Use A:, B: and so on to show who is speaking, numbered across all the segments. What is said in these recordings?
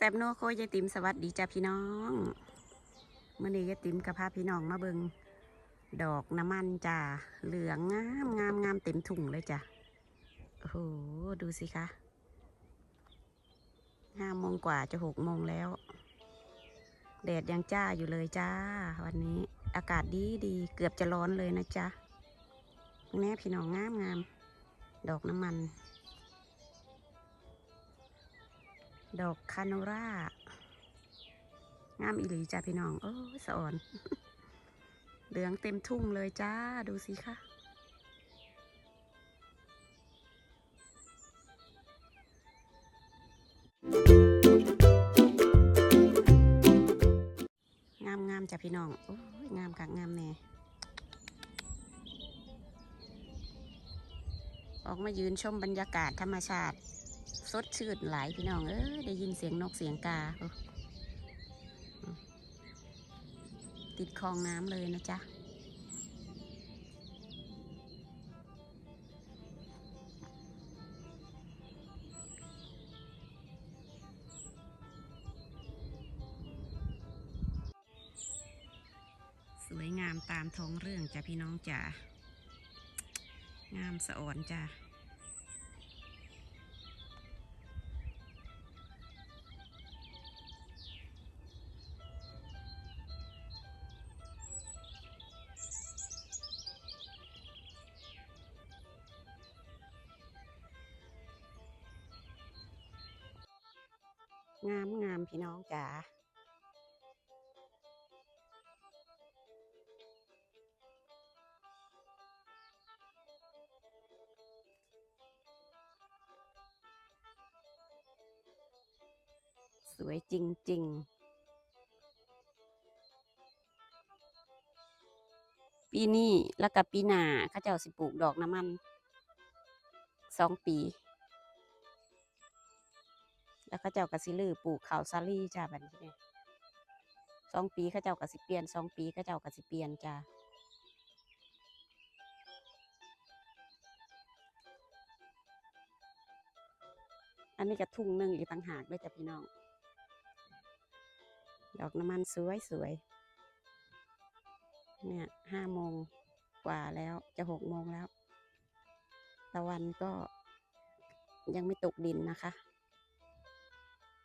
A: แซบโนโคยายติ๋มสวัสดีจ้าพี่น้องเมื่อนี้ยายติ๋มกับพาพี่น้องมาเบิงดอกน้ำมันจ้าเหลืองงามงามงามเต็มถุงเลยจ้ะโอ้โหดูสิคะห้าโมงกว่าจะหกโมงแล้ว แดดยังจ้าอยู่เลยจ้า วันนี้อากาศดีดีเกือบจะร้อนเลยนะจ๊ะแน่พี่น้องงามงามดอกน้ำมัน ดอกคาโนรางามอีหลีจ้าพี่น้อง โอ้สะอ่อน เหลืองเต็มทุ่งเลยจ้า ดูสิคะงามงามจ้ะพี่น้อง โอ้ยงามกักงามแน่ออกมายืนชมบรรยากาศธรรมชาติ สดชื่นหลายพี่น้องเอ้ยได้ยินเสียงนกเสียงกาโอ้ติดคลองน้ำเลยนะจ๊ะสวยงามตามท้องเรื่องจ้ะพี่น้องจ๋างามสะอ่อนจ้ะ งามงามพี่น้องจ๋าสวยจริง ๆปีนี้แล้วกับปีหน้าเขาเจ้าสิปลูกดอกน้ำมันสองปี แล้วเขาเจ้ากสิลือปลูกข้าวสาลีจ้าแบบนี้เนี่ยสองปีเขาเจ้ากสิเปลี่ยนสองปีเขาเจ้ากสิเปลี่ยนจ้าอันนี้ก็ทุ่งหนึ่งอีกต่างหากด้วยจ้ะพี่น้อง ดอกน้ำมันสวยสวยเนี่ยห้าโมงกว่าแล้วจะหกโมงแล้ว ตะวันก็ยังไม่ตกดินนะคะ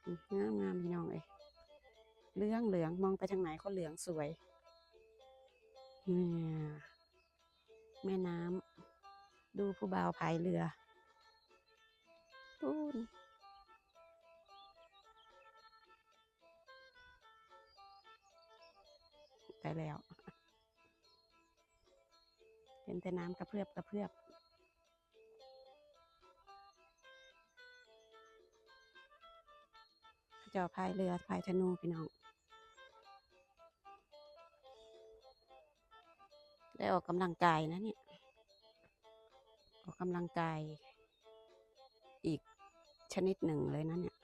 A: งามงามพี่น้องเอ้ยเหลืองเหลืองมองไปทางไหนก็เหลืองสวยเนี่ยแม่น้ำดูผู้บ่าวพายเรือปูนไปแล้วเห็นแต่น้ำกระเพื่อบกระเพื่อบ เจ้าพายเรือพายธนูพี่น้อง ได้ออกกำลังกายนะเนี่ย ออกกำลังกายอีกชนิดหนึ่งเลยนะเนี่ย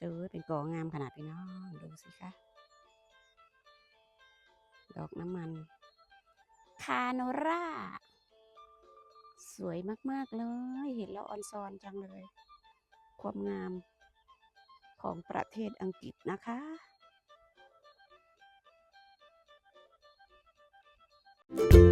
A: เออเป็นกองามขนาดพี่น้อง ดูสิคะ ดอกน้ำมัน คาโนรา สวยมากๆเลย เห็นแล้วออนซอนจังเลย ความงามของประเทศอังกฤษนะคะ
B: thank you